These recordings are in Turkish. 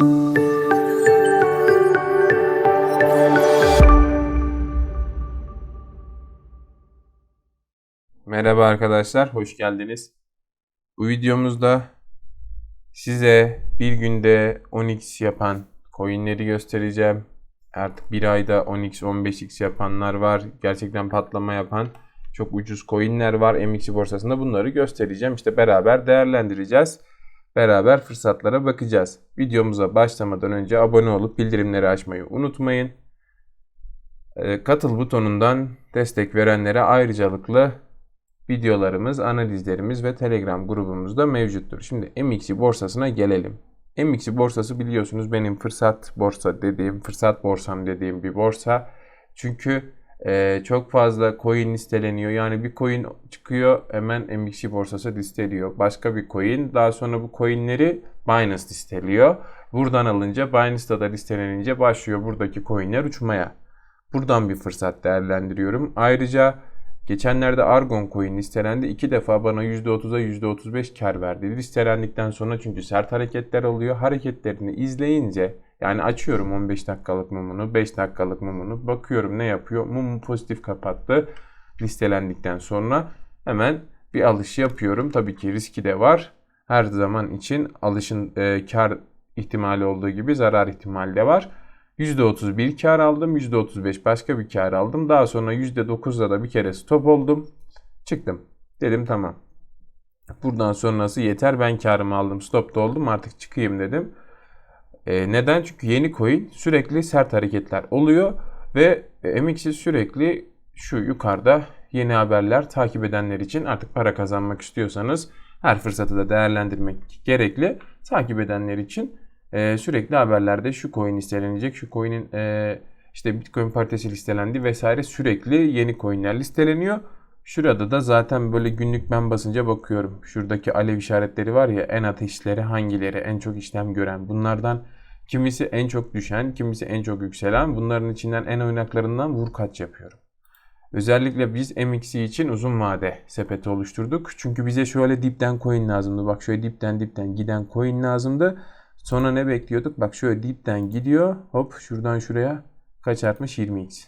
Merhaba arkadaşlar, hoş geldiniz. Bu videomuzda size bir günde 10x yapan coinleri göstereceğim. Artık bir ayda 10x, 15x yapanlar var. Gerçekten patlama yapan çok ucuz coinler var MX borsasında. Bunları göstereceğim. İşte beraber değerlendireceğiz. Beraber fırsatlara bakacağız. Videomuza başlamadan önce abone olup bildirimleri açmayı unutmayın. Ee, Katıl butonundan destek verenlere ayrıcalıklı videolarımız, analizlerimiz ve Telegram grubumuzda mevcuttur. Şimdi MXC borsasına gelelim. MXC borsası biliyorsunuz benim fırsat borsa dediğim, fırsat borsam dediğim bir borsa. Çünkü e, çok fazla coin listeleniyor. Yani bir coin çıkıyor hemen MXC borsası listeliyor. Başka bir coin daha sonra bu coinleri Binance listeliyor. Buradan alınca Binance'da da listelenince başlıyor buradaki coinler uçmaya. Buradan bir fırsat değerlendiriyorum. Ayrıca Geçenlerde Argon Coin listelendi. iki defa bana %30'a %35 kar verdi. Listelendikten sonra çünkü sert hareketler oluyor. Hareketlerini izleyince yani açıyorum 15 dakikalık mumunu, 5 dakikalık mumunu. Bakıyorum ne yapıyor. Mumu pozitif kapattı. Listelendikten sonra hemen bir alış yapıyorum. Tabii ki riski de var. Her zaman için alışın e, kar ihtimali olduğu gibi zarar ihtimali de var. %31 kar aldım. %35 başka bir kar aldım. Daha sonra %9'da da bir kere stop oldum. Çıktım. Dedim tamam. Buradan sonrası yeter. Ben karımı aldım. Stopta oldum. Artık çıkayım dedim. E, neden? Çünkü yeni coin sürekli sert hareketler oluyor. Ve MX'i sürekli şu yukarıda yeni haberler takip edenler için artık para kazanmak istiyorsanız her fırsatı da değerlendirmek gerekli. Takip edenler için e, sürekli haberlerde şu coin listelenecek, şu coin'in e, işte Bitcoin paritesi listelendi vesaire sürekli yeni coin'ler listeleniyor. Şurada da zaten böyle günlük ben basınca bakıyorum. Şuradaki alev işaretleri var ya en ateşleri hangileri en çok işlem gören. Bunlardan kimisi en çok düşen, kimisi en çok yükselen. Bunların içinden en oynaklarından vur kaç yapıyorum. Özellikle biz MXC için uzun vade sepeti oluşturduk. Çünkü bize şöyle dipten coin lazımdı. Bak şöyle dipten dipten giden coin lazımdı. Sonra ne bekliyorduk? Bak şöyle dipten gidiyor. Hop şuradan şuraya kaç artmış? 20x.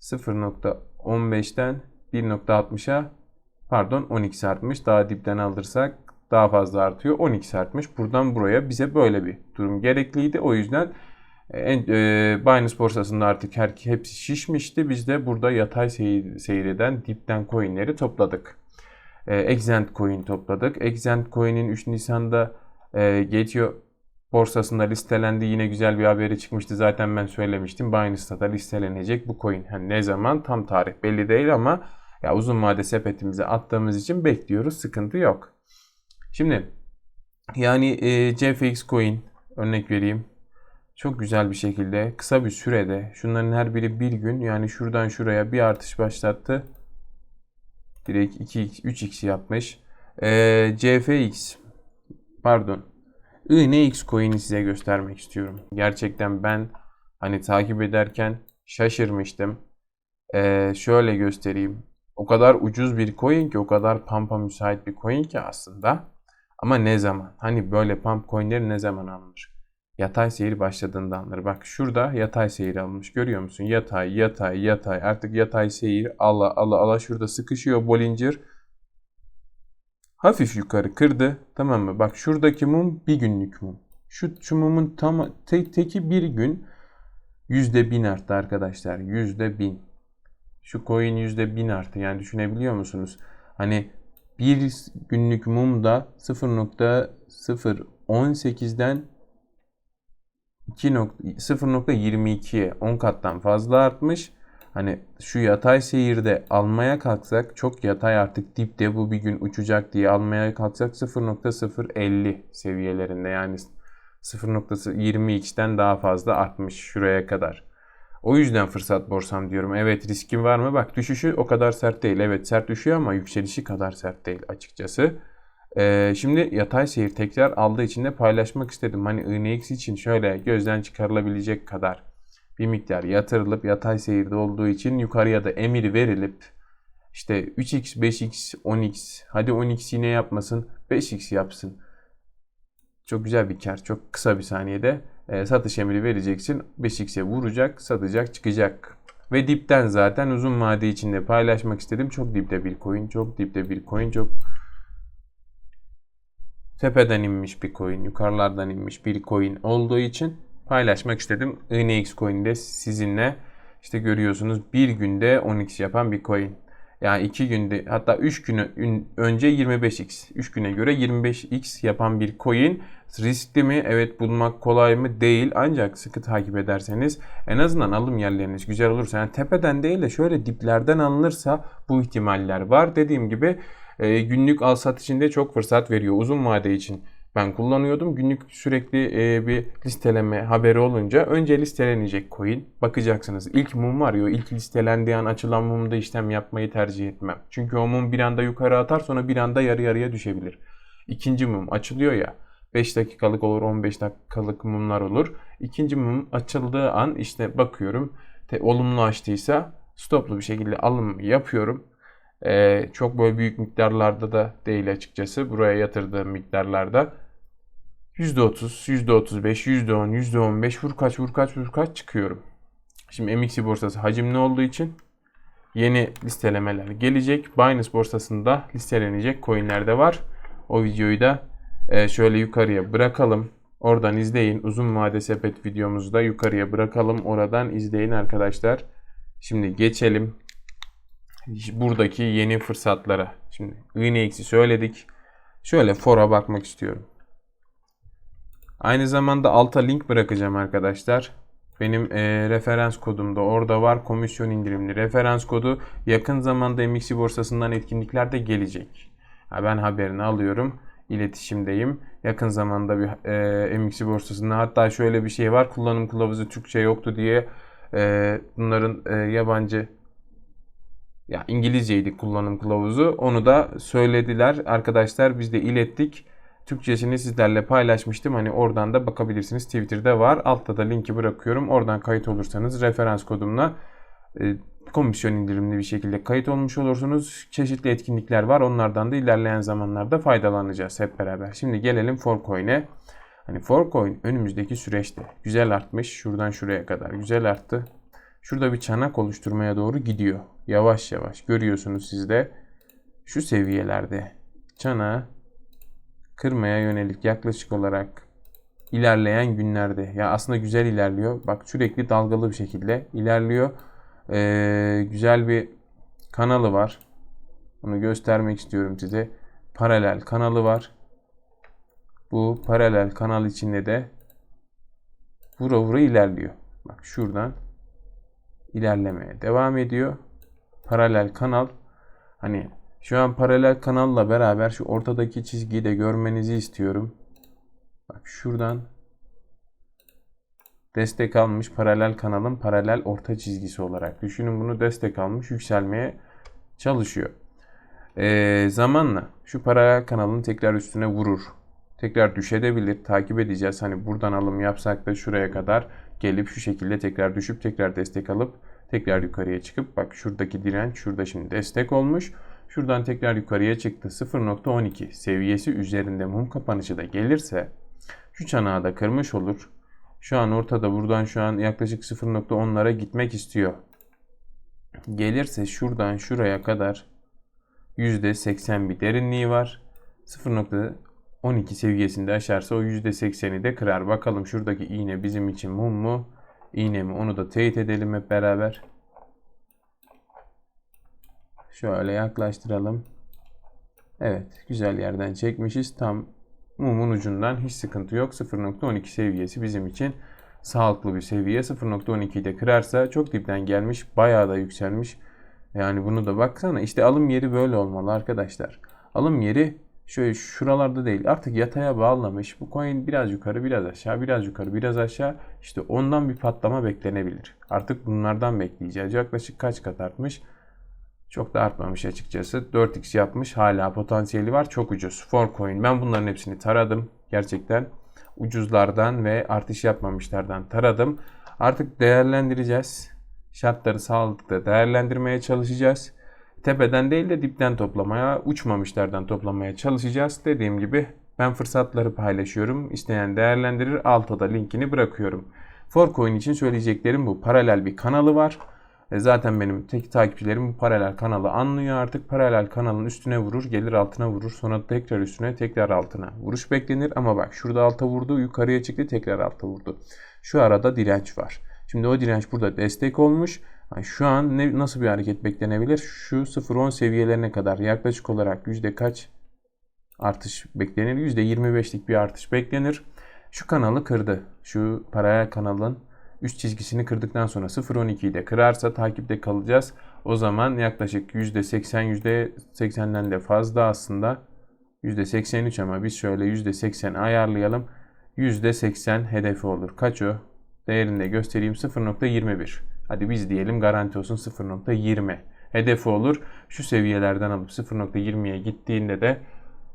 0.15'ten 1.60'a pardon 10x artmış. Daha dipten alırsak daha fazla artıyor. 10x artmış. Buradan buraya bize böyle bir durum gerekliydi. O yüzden en, e, Binance borsasında artık her, hepsi şişmişti. Biz de burada yatay seyir, seyreden dipten coinleri topladık. E, Exent coin topladık. Exent coin'in 3 Nisan'da e, Getio borsasında listelendi. Yine güzel bir haberi çıkmıştı. Zaten ben söylemiştim. Binance'da da listelenecek bu coin. Yani ne zaman tam tarih belli değil ama ya uzun vade sepetimize attığımız için bekliyoruz. Sıkıntı yok. Şimdi yani e, CFX coin örnek vereyim. Çok güzel bir şekilde kısa bir sürede şunların her biri bir gün yani şuradan şuraya bir artış başlattı. Direkt 2x 3x yapmış. E, CFX pardon INX coin'i size göstermek istiyorum. Gerçekten ben hani takip ederken şaşırmıştım. Ee, şöyle göstereyim. O kadar ucuz bir coin ki o kadar pampa müsait bir coin ki aslında. Ama ne zaman? Hani böyle pump coinleri ne zaman alınır? Yatay seyir başladığında alınır. Bak şurada yatay seyir alınmış. Görüyor musun? Yatay, yatay, yatay. Artık yatay seyir ala ala ala şurada sıkışıyor Bollinger hafif yukarı kırdı. Tamam mı? Bak şuradaki mum bir günlük mum. Şu, şu mumun tam tek teki bir gün yüzde bin arttı arkadaşlar. Yüzde bin. Şu coin yüzde bin arttı. Yani düşünebiliyor musunuz? Hani bir günlük mum da 0.018'den 0.22'ye 10 kattan fazla artmış. Hani şu yatay seyirde almaya kalksak çok yatay artık dipte bu bir gün uçacak diye almaya kalksak 0.050 seviyelerinde yani 0.22'den daha fazla artmış şuraya kadar. O yüzden fırsat borsam diyorum. Evet riskim var mı? Bak düşüşü o kadar sert değil. Evet sert düşüyor ama yükselişi kadar sert değil açıkçası. Ee, şimdi yatay seyir tekrar aldığı için de paylaşmak istedim. Hani INX için şöyle gözden çıkarılabilecek kadar bir miktar yatırılıp yatay seyirde olduğu için yukarıya da emir verilip işte 3x, 5x, 10x hadi 10x yine yapmasın 5x yapsın. Çok güzel bir kar. Çok kısa bir saniyede e, satış emri vereceksin. 5x'e vuracak, satacak, çıkacak. Ve dipten zaten uzun vade içinde paylaşmak istedim. Çok dipte bir coin, çok dipte bir coin, çok tepeden inmiş bir coin, yukarılardan inmiş bir coin olduğu için paylaşmak istedim. INX coin'de sizinle işte görüyorsunuz bir günde 10x yapan bir coin. Yani 2 günde hatta 3 güne önce 25x. 3 güne göre 25x yapan bir coin. Riskli mi? Evet bulmak kolay mı? Değil. Ancak sıkı takip ederseniz en azından alım yerleriniz güzel olursa yani tepeden değil de şöyle diplerden alınırsa bu ihtimaller var. Dediğim gibi e, günlük al sat içinde çok fırsat veriyor uzun vade için ben kullanıyordum. Günlük sürekli e, bir listeleme haberi olunca önce listelenecek coin. Bakacaksınız. İlk mum var ya ilk listelendiği an açılan mumda işlem yapmayı tercih etmem. Çünkü o mum bir anda yukarı atar sonra bir anda yarı yarıya düşebilir. İkinci mum açılıyor ya 5 dakikalık olur 15 dakikalık mumlar olur. İkinci mum açıldığı an işte bakıyorum te, olumlu açtıysa stoplu bir şekilde alım yapıyorum. Ee, çok böyle büyük miktarlarda da değil açıkçası. Buraya yatırdığım miktarlarda %30, %35, %10, %15 vur kaç vur kaç vur kaç çıkıyorum. Şimdi MXC borsası hacimli olduğu için yeni listelemeler gelecek. Binance borsasında listelenecek coinler de var. O videoyu da e, şöyle yukarıya bırakalım. Oradan izleyin. Uzun vade sepet videomuzu da yukarıya bırakalım. Oradan izleyin arkadaşlar. Şimdi geçelim buradaki yeni fırsatlara. Şimdi iğne söyledik. Şöyle fora bakmak istiyorum. Aynı zamanda alta link bırakacağım arkadaşlar. Benim e, referans kodum da orada var. Komisyon indirimli referans kodu. Yakın zamanda MXC borsasından etkinlikler de gelecek. Ha, ben haberini alıyorum. İletişimdeyim. Yakın zamanda bir e, MXC borsasında hatta şöyle bir şey var. Kullanım kılavuzu Türkçe yoktu diye e, bunların e, yabancı ya İngilizceydi kullanım kılavuzu. Onu da söylediler. Arkadaşlar biz de ilettik. Türkçesini sizlerle paylaşmıştım. Hani oradan da bakabilirsiniz. Twitter'da var. Altta da linki bırakıyorum. Oradan kayıt olursanız referans kodumla e, komisyon indirimli bir şekilde kayıt olmuş olursunuz. Çeşitli etkinlikler var. Onlardan da ilerleyen zamanlarda faydalanacağız hep beraber. Şimdi gelelim Forcoin'e. Hani Forcoin önümüzdeki süreçte güzel artmış. Şuradan şuraya kadar güzel arttı. Şurada bir çanak oluşturmaya doğru gidiyor. Yavaş yavaş görüyorsunuz siz de şu seviyelerde çanağı kırmaya yönelik yaklaşık olarak ilerleyen günlerde ya aslında güzel ilerliyor. Bak sürekli dalgalı bir şekilde ilerliyor. Ee, güzel bir kanalı var. Onu göstermek istiyorum size. Paralel kanalı var. Bu paralel kanal içinde de vura vura ilerliyor. Bak şuradan ilerlemeye devam ediyor. Paralel kanal hani şu an paralel kanalla beraber şu ortadaki çizgiyi de görmenizi istiyorum. Bak şuradan destek almış paralel kanalın paralel orta çizgisi olarak. Düşünün bunu destek almış yükselmeye çalışıyor. Ee, zamanla şu paralel kanalın tekrar üstüne vurur. Tekrar düşebilir. Takip edeceğiz. Hani buradan alım yapsak da şuraya kadar gelip şu şekilde tekrar düşüp tekrar destek alıp tekrar yukarıya çıkıp bak şuradaki direnç şurada şimdi destek olmuş. Şuradan tekrar yukarıya çıktı. 0.12 seviyesi üzerinde mum kapanışı da gelirse şu çanağı da kırmış olur. Şu an ortada buradan şu an yaklaşık 0.10'lara gitmek istiyor. Gelirse şuradan şuraya kadar %80 bir derinliği var. 0.12 seviyesinde aşarsa o %80'i de kırar. Bakalım şuradaki iğne bizim için mum mu? İğne mi? Onu da teyit edelim hep beraber. Şöyle yaklaştıralım. Evet güzel yerden çekmişiz. Tam mumun ucundan hiç sıkıntı yok. 0.12 seviyesi bizim için sağlıklı bir seviye. 0.12'yi de kırarsa çok dipten gelmiş. Bayağı da yükselmiş. Yani bunu da baksana. İşte alım yeri böyle olmalı arkadaşlar. Alım yeri şöyle şuralarda değil. Artık yataya bağlamış. Bu coin biraz yukarı biraz aşağı biraz yukarı biraz aşağı. İşte ondan bir patlama beklenebilir. Artık bunlardan bekleyeceğiz. Yaklaşık kaç kat artmış? Çok da artmamış açıkçası. 4x yapmış. Hala potansiyeli var. Çok ucuz. Forcoin. Ben bunların hepsini taradım. Gerçekten ucuzlardan ve artış yapmamışlardan taradım. Artık değerlendireceğiz. Şartları sağlıklı değerlendirmeye çalışacağız. Tepeden değil de dipten toplamaya, uçmamışlardan toplamaya çalışacağız. Dediğim gibi Ben fırsatları paylaşıyorum. İsteyen değerlendirir. Altta da linkini bırakıyorum. Forcoin için söyleyeceklerim bu. Paralel bir kanalı var. E zaten benim tek takipçilerim bu paralel kanalı anlıyor artık. Paralel kanalın üstüne vurur, gelir altına vurur. Sonra tekrar üstüne, tekrar altına. Vuruş beklenir ama bak şurada alta vurdu, yukarıya çıktı, tekrar alta vurdu. Şu arada direnç var. Şimdi o direnç burada destek olmuş. Yani şu an ne, nasıl bir hareket beklenebilir? Şu 0.10 seviyelerine kadar yaklaşık olarak yüzde kaç artış beklenir? %25'lik bir artış beklenir. Şu kanalı kırdı. Şu paralel kanalın üst çizgisini kırdıktan sonra 0.12'yi de kırarsa takipte kalacağız. O zaman yaklaşık %80 %80'den de fazla aslında %83 ama biz şöyle %80 ayarlayalım. %80 hedefi olur. Kaç o? Değerini de göstereyim 0.21. Hadi biz diyelim garanti olsun 0.20. Hedefi olur. Şu seviyelerden alıp 0.20'ye gittiğinde de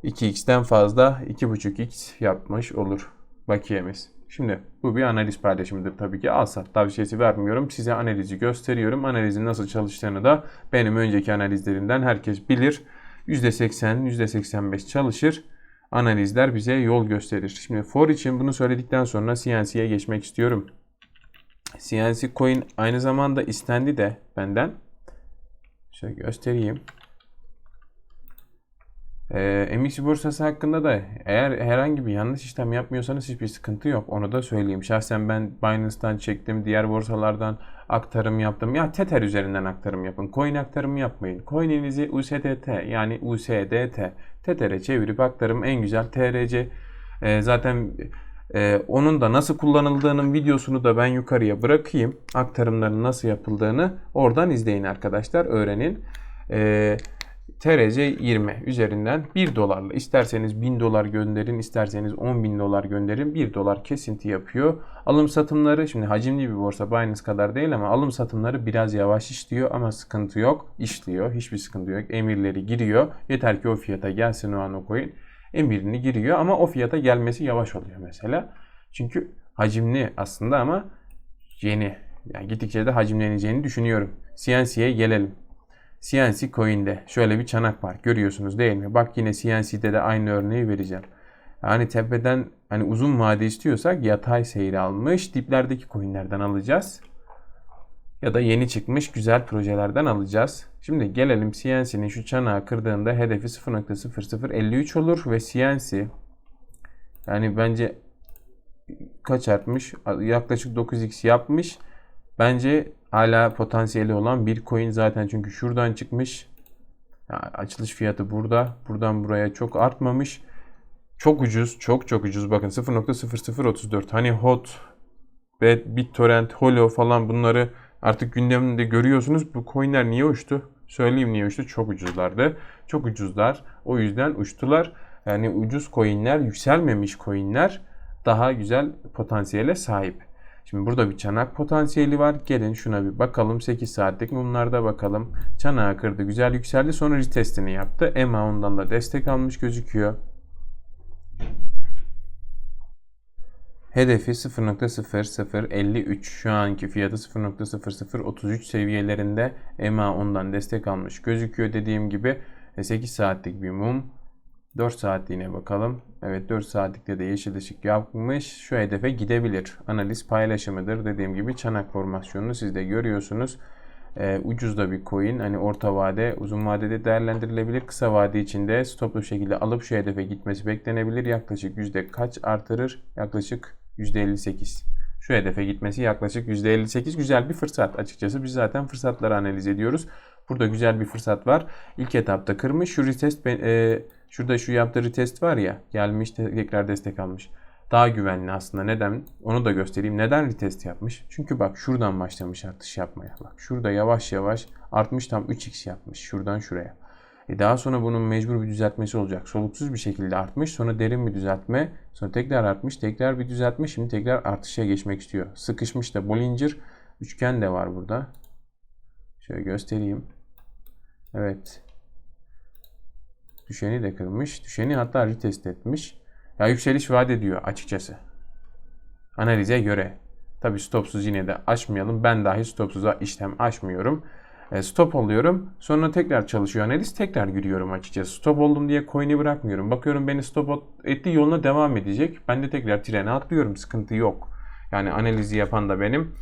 2x'ten fazla 2.5x yapmış olur bakiyemiz. Şimdi bu bir analiz paylaşımıdır tabii ki. Al tavsiyesi vermiyorum. Size analizi gösteriyorum. Analizin nasıl çalıştığını da benim önceki analizlerimden herkes bilir. %80, %85 çalışır. Analizler bize yol gösterir. Şimdi for için bunu söyledikten sonra CNC'ye geçmek istiyorum. CNC coin aynı zamanda istendi de benden. Şöyle göstereyim. E, MX borsası hakkında da eğer herhangi bir yanlış işlem yapmıyorsanız hiçbir sıkıntı yok. Onu da söyleyeyim. Şahsen ben Binance'dan çektim. Diğer borsalardan aktarım yaptım. Ya Tether üzerinden aktarım yapın. Coin aktarımı yapmayın. Coin'inizi USDT yani USDT Tether'e çevirip aktarım en güzel TRC. E, zaten e, onun da nasıl kullanıldığının videosunu da ben yukarıya bırakayım. Aktarımların nasıl yapıldığını oradan izleyin arkadaşlar. Öğrenin. Eee TRC 20 üzerinden 1 dolarla isterseniz 1000 dolar gönderin isterseniz 10 bin dolar gönderin 1 dolar kesinti yapıyor. Alım satımları şimdi hacimli bir borsa Binance kadar değil ama alım satımları biraz yavaş işliyor ama sıkıntı yok işliyor hiçbir sıkıntı yok emirleri giriyor yeter ki o fiyata gelsin o an o coin emirini giriyor ama o fiyata gelmesi yavaş oluyor mesela. Çünkü hacimli aslında ama yeni yani gittikçe de hacimleneceğini düşünüyorum. CNC'ye gelelim. CNC Coin'de şöyle bir çanak var. Görüyorsunuz değil mi? Bak yine CNC'de de aynı örneği vereceğim. Yani tepeden hani uzun vade istiyorsak yatay seyir almış diplerdeki coinlerden alacağız. Ya da yeni çıkmış güzel projelerden alacağız. Şimdi gelelim CNC'nin şu çanağı kırdığında hedefi 0.0053 olur ve CNC yani bence kaç artmış? Yaklaşık 9x yapmış. Bence hala potansiyeli olan bir coin zaten çünkü şuradan çıkmış. Açılış fiyatı burada. Buradan buraya çok artmamış. Çok ucuz. Çok çok ucuz. Bakın 0.0034. Hani hot, BitTorrent, Holo falan bunları artık gündeminde görüyorsunuz. Bu coinler niye uçtu? Söyleyeyim niye uçtu? Çok ucuzlardı. Çok ucuzlar. O yüzden uçtular. Yani ucuz coinler, yükselmemiş coinler daha güzel potansiyele sahip. Şimdi burada bir çanak potansiyeli var. Gelin şuna bir bakalım. 8 saatlik mumlarda bakalım. Çanağı kırdı. Güzel yükseldi. Sonra retestini yaptı. EMA ondan da destek almış gözüküyor. Hedefi 0.0053 şu anki fiyatı 0.0033 seviyelerinde EMA ondan destek almış gözüküyor dediğim gibi 8 saatlik bir mum 4 saatliğine bakalım. Evet 4 saatlikte de yeşil ışık yapmış. Şu hedefe gidebilir. Analiz paylaşımıdır. Dediğim gibi çanak formasyonunu siz de görüyorsunuz. Ee, ucuz da bir coin. Hani orta vade, uzun vadede değerlendirilebilir. Kısa vade içinde stoplu şekilde alıp şu hedefe gitmesi beklenebilir. Yaklaşık yüzde kaç artırır? Yaklaşık %58. Şu hedefe gitmesi yaklaşık %58 güzel bir fırsat açıkçası. Biz zaten fırsatları analiz ediyoruz. Burada güzel bir fırsat var. İlk etapta kırmış. Şu retest e, Şurada şu yaptığı retest var ya gelmiş tekrar destek almış. Daha güvenli aslında. Neden? Onu da göstereyim. Neden retest yapmış? Çünkü bak şuradan başlamış artış yapmaya. Bak şurada yavaş yavaş artmış tam 3x yapmış. Şuradan şuraya. E daha sonra bunun mecbur bir düzeltmesi olacak. Soluksuz bir şekilde artmış. Sonra derin bir düzeltme. Sonra tekrar artmış. Tekrar bir düzeltme. Şimdi tekrar artışa geçmek istiyor. Sıkışmış da Bollinger üçgen de var burada. Şöyle göstereyim. Evet. Düşeni de kırmış. Düşeni hatta retest etmiş. Ya yükseliş vaat ediyor açıkçası. Analize göre. Tabi stopsuz yine de açmayalım. Ben dahi stopsuza işlem açmıyorum. E, stop oluyorum. Sonra tekrar çalışıyor analiz. Tekrar giriyorum açıkçası. Stop oldum diye coin'i bırakmıyorum. Bakıyorum beni stop etti yoluna devam edecek. Ben de tekrar trene atlıyorum. Sıkıntı yok. Yani analizi yapan da benim.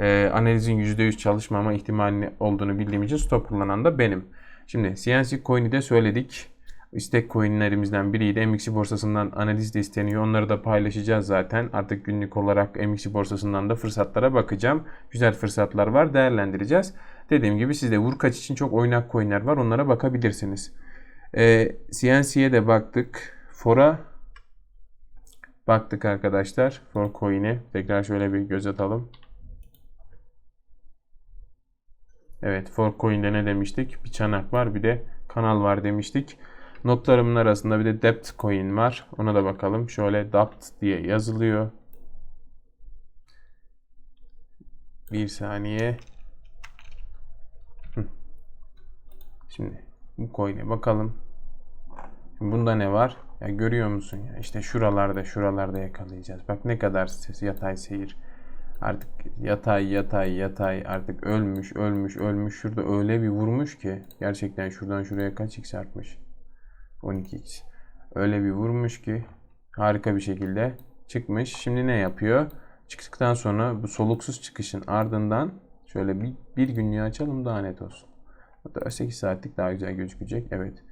E, analizin %100 çalışmama ihtimali olduğunu bildiğim için stop kullanan da benim. Şimdi CNC coin'i de söyledik. İstek coinlerimizden biriydi. MXC borsasından analiz isteniyor. Onları da paylaşacağız zaten. Artık günlük olarak MXC borsasından da fırsatlara bakacağım. Güzel fırsatlar var. Değerlendireceğiz. Dediğim gibi sizde vurkaç için çok oynak coinler var. Onlara bakabilirsiniz. Ee, CNC'ye de baktık. Fora baktık arkadaşlar. For coin'e tekrar şöyle bir göz atalım. Evet, For Coin'de ne demiştik? Bir çanak var, bir de kanal var demiştik. Notlarımın arasında bir de Dept Coin var. Ona da bakalım. Şöyle Dept diye yazılıyor. Bir saniye. Şimdi bu coin'e bakalım. Şimdi bunda ne var? Ya görüyor musun ya? İşte şuralarda şuralarda yakalayacağız. Bak ne kadar ses, yatay seyir. Artık yatay yatay yatay artık ölmüş ölmüş ölmüş. Şurada öyle bir vurmuş ki gerçekten şuradan şuraya kaç x artmış? 12x. Öyle bir vurmuş ki harika bir şekilde çıkmış. Şimdi ne yapıyor? Çıktıktan sonra bu soluksuz çıkışın ardından şöyle bir, bir günlüğü açalım daha net olsun. Hatta 8 saatlik daha güzel gözükecek. Evet.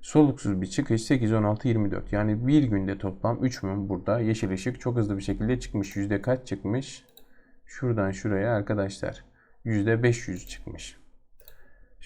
Soluksuz bir çıkış 8, 16, 24. Yani bir günde toplam 3 mum burada. Yeşil ışık çok hızlı bir şekilde çıkmış. Yüzde kaç çıkmış? Şuradan şuraya arkadaşlar. Yüzde 500 çıkmış.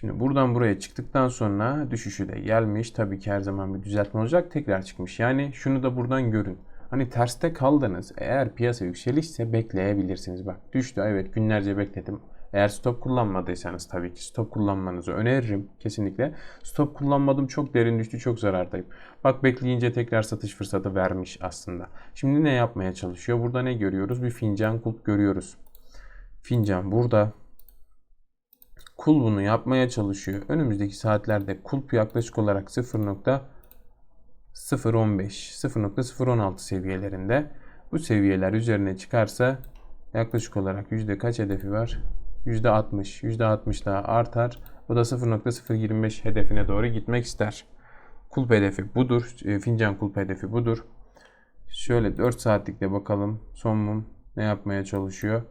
Şimdi buradan buraya çıktıktan sonra düşüşü de gelmiş. Tabii ki her zaman bir düzeltme olacak. Tekrar çıkmış. Yani şunu da buradan görün. Hani terste kaldınız. Eğer piyasa yükselişse bekleyebilirsiniz. Bak düştü evet günlerce bekledim. Eğer stop kullanmadıysanız tabii ki stop kullanmanızı öneririm kesinlikle. Stop kullanmadım çok derin düştü çok zarardayım. Bak bekleyince tekrar satış fırsatı vermiş aslında. Şimdi ne yapmaya çalışıyor? Burada ne görüyoruz? Bir fincan kulp görüyoruz. Fincan burada. Kul bunu yapmaya çalışıyor. Önümüzdeki saatlerde kulp yaklaşık olarak 0.015 0.016 seviyelerinde. Bu seviyeler üzerine çıkarsa yaklaşık olarak yüzde kaç hedefi var? %60, %60 daha artar. Bu da 0.025 hedefine doğru gitmek ister. Kulp hedefi budur. E, fincan kulp hedefi budur. Şöyle 4 saatlikte bakalım son mum ne yapmaya çalışıyor.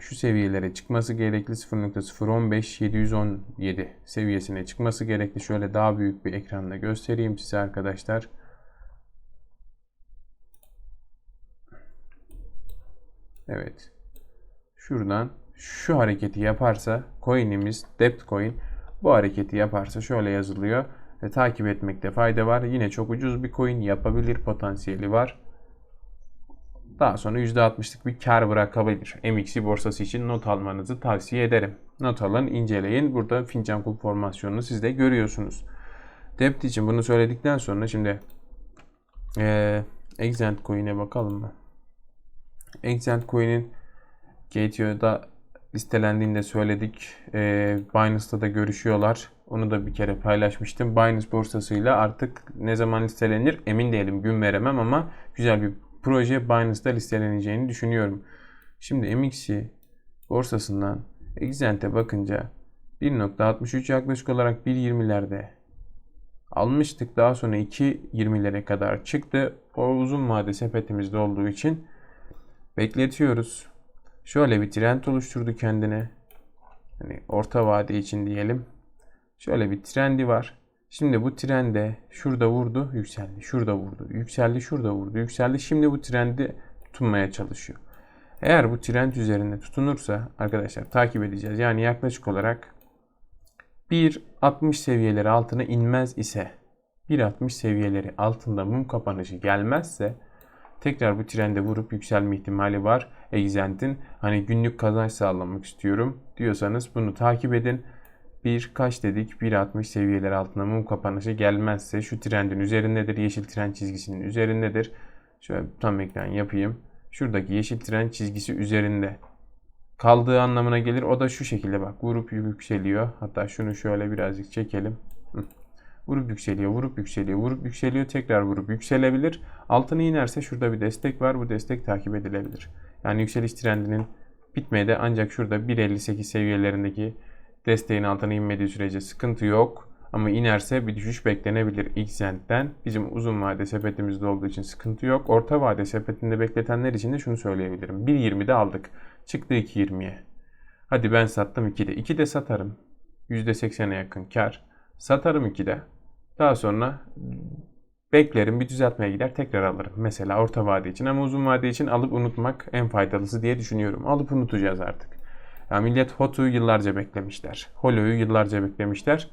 Şu seviyelere çıkması gerekli 0.015 717 seviyesine çıkması gerekli. Şöyle daha büyük bir ekranda göstereyim size arkadaşlar. Evet. Şuradan şu hareketi yaparsa coin'imiz Dept Coin bu hareketi yaparsa şöyle yazılıyor. Ve takip etmekte fayda var. Yine çok ucuz bir coin yapabilir potansiyeli var. Daha sonra %60'lık bir kar bırakabilir. MXC borsası için not almanızı tavsiye ederim. Not alın, inceleyin. Burada fincan kulp formasyonunu siz de görüyorsunuz. Dept için bunu söyledikten sonra şimdi ee, Exent Coin'e bakalım mı? Exent Coin'in Gateo'da listelendiğinde söyledik. E, Binance'da da görüşüyorlar. Onu da bir kere paylaşmıştım. Binance borsasıyla artık ne zaman listelenir emin değilim. Gün veremem ama güzel bir proje Binance'da listeleneceğini düşünüyorum. Şimdi MXC borsasından Exent'e bakınca 1.63 yaklaşık olarak 1.20'lerde almıştık. Daha sonra 2.20'lere kadar çıktı. O uzun vade sepetimizde olduğu için bekletiyoruz. Şöyle bir trend oluşturdu kendine. Hani orta vade için diyelim. Şöyle bir trendi var. Şimdi bu trende şurada vurdu, yükseldi. Şurada vurdu, yükseldi, şurada vurdu, yükseldi. Şimdi bu trendi tutunmaya çalışıyor. Eğer bu trend üzerinde tutunursa arkadaşlar takip edeceğiz. Yani yaklaşık olarak 1.60 seviyeleri altına inmez ise 1.60 seviyeleri altında mum kapanışı gelmezse tekrar bu trende vurup yükselme ihtimali var. Exent'in hani günlük kazanç sağlamak istiyorum diyorsanız bunu takip edin. Bir kaç dedik 1.60 seviyeler altına mum kapanışı gelmezse şu trendin üzerindedir. Yeşil trend çizgisinin üzerindedir. Şöyle tam ekran yapayım. Şuradaki yeşil trend çizgisi üzerinde kaldığı anlamına gelir. O da şu şekilde bak vurup yükseliyor. Hatta şunu şöyle birazcık çekelim. Vurup yükseliyor, vurup yükseliyor, vurup yükseliyor, tekrar vurup yükselebilir. Altına inerse şurada bir destek var. Bu destek takip edilebilir. Yani yükseliş trendinin bitmeye de ancak şurada 1.58 seviyelerindeki Desteğin altına inmediği sürece sıkıntı yok. Ama inerse bir düşüş beklenebilir Xent'ten. Bizim uzun vade sepetimizde olduğu için sıkıntı yok. Orta vade sepetinde bekletenler için de şunu söyleyebilirim. 1.20'de aldık. Çıktı 2.20'ye. Hadi ben sattım 2'de. 2'de satarım. %80'e yakın kar. Satarım 2'de. Daha sonra beklerim bir düzeltmeye gider tekrar alırım. Mesela orta vade için ama uzun vade için alıp unutmak en faydalısı diye düşünüyorum. Alıp unutacağız artık. Ya millet HOT'u yıllarca beklemişler. HOLO'yu yıllarca beklemişler.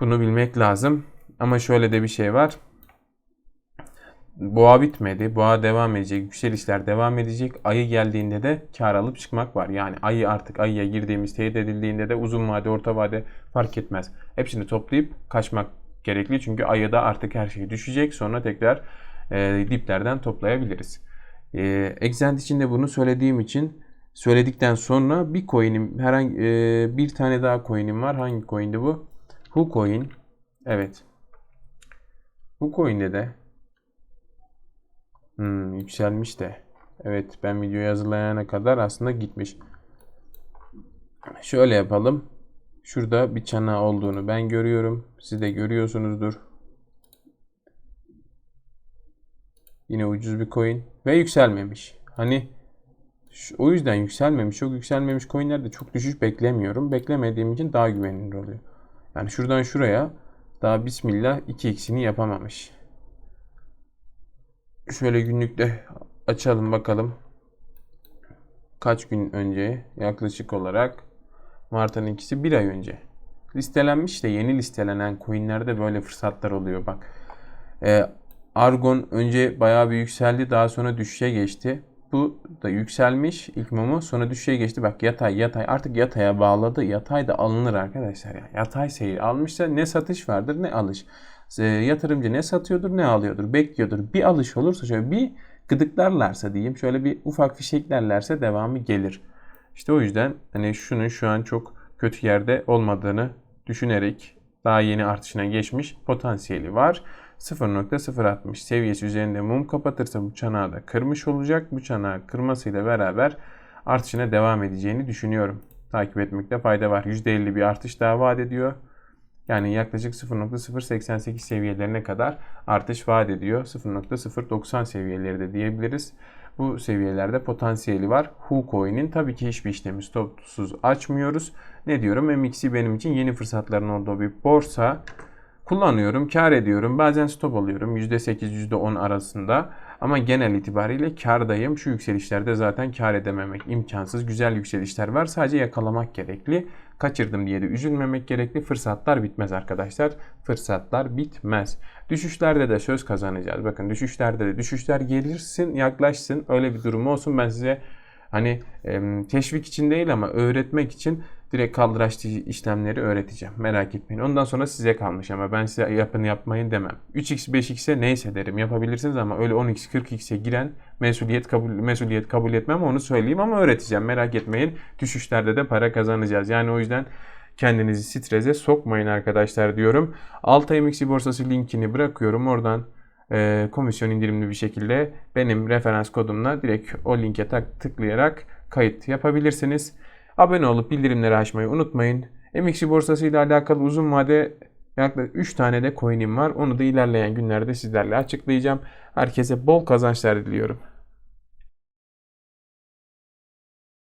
Bunu bilmek lazım. Ama şöyle de bir şey var. Boğa bitmedi. Boğa devam edecek. Yükselişler devam edecek. Ayı geldiğinde de kar alıp çıkmak var. Yani ayı artık ayıya girdiğimiz teyit edildiğinde de uzun vade, orta vade fark etmez. Hepsini toplayıp kaçmak gerekli. Çünkü ayıda artık her şey düşecek. Sonra tekrar e, diplerden toplayabiliriz. E, Exent için de bunu söylediğim için söyledikten sonra bir coin'im herhangi e, bir tane daha coin'im var. Hangi coin'di bu? Hucoin. Evet. Hucoin'de de hmm, yükselmiş de. Evet ben videoyu hazırlayana kadar aslında gitmiş. Şöyle yapalım. Şurada bir çana olduğunu ben görüyorum. Siz de görüyorsunuzdur. Yine ucuz bir coin ve yükselmemiş. Hani o yüzden yükselmemiş. Çok yükselmemiş coinlerde çok düşüş beklemiyorum. Beklemediğim için daha güvenilir oluyor. Yani şuradan şuraya daha bismillah 2x'ini yapamamış. Şöyle günlükte açalım bakalım. Kaç gün önce yaklaşık olarak Mart'ın ikisi bir ay önce. Listelenmiş de yeni listelenen coinlerde böyle fırsatlar oluyor bak. Ee, Argon önce bayağı bir yükseldi daha sonra düşüşe geçti. Bu da yükselmiş ilk mumu sonra düşüşe geçti. Bak yatay yatay artık yataya bağladı. Yatay da alınır arkadaşlar. Yani yatay seyir almışsa ne satış vardır ne alış. Ee, yatırımcı ne satıyordur ne alıyordur. Bekliyordur. Bir alış olursa şöyle bir gıdıklarlarsa diyeyim şöyle bir ufak fişeklerlerse devamı gelir. İşte o yüzden hani şunun şu an çok kötü yerde olmadığını düşünerek daha yeni artışına geçmiş potansiyeli var. 0.060 seviyesi üzerinde mum kapatırsa bu çanağı da kırmış olacak. Bu çanağı kırmasıyla beraber artışına devam edeceğini düşünüyorum. Takip etmekte fayda var. %50 bir artış daha vaat ediyor. Yani yaklaşık 0.088 seviyelerine kadar artış vaat ediyor. 0.090 seviyeleri de diyebiliriz. Bu seviyelerde potansiyeli var. Hucoin'in tabii ki hiçbir işlemi stopsuz açmıyoruz. Ne diyorum? MXC benim için yeni fırsatların olduğu bir borsa. Kullanıyorum, kar ediyorum. Bazen stop alıyorum. %8, %10 arasında. Ama genel itibariyle kardayım. Şu yükselişlerde zaten kar edememek imkansız. Güzel yükselişler var. Sadece yakalamak gerekli. Kaçırdım diye de üzülmemek gerekli. Fırsatlar bitmez arkadaşlar. Fırsatlar bitmez. Düşüşlerde de söz kazanacağız. Bakın düşüşlerde de düşüşler gelirsin, yaklaşsın. Öyle bir durum olsun. Ben size hani teşvik için değil ama öğretmek için direkt kaldıraç işlemleri öğreteceğim. Merak etmeyin. Ondan sonra size kalmış ama ben size yapın yapmayın demem. 3x 5x'e neyse derim yapabilirsiniz ama öyle 10x 40x'e giren mesuliyet kabul mesuliyet kabul etmem onu söyleyeyim ama öğreteceğim. Merak etmeyin. Düşüşlerde de para kazanacağız. Yani o yüzden kendinizi strese sokmayın arkadaşlar diyorum. Altay MXC borsası linkini bırakıyorum. Oradan e, komisyon indirimli bir şekilde benim referans kodumla direkt o linke tıklayarak kayıt yapabilirsiniz. Abone olup bildirimleri açmayı unutmayın. MXC borsası ile alakalı uzun vade yaklaşık 3 tane de coin'im var. Onu da ilerleyen günlerde sizlerle açıklayacağım. Herkese bol kazançlar diliyorum.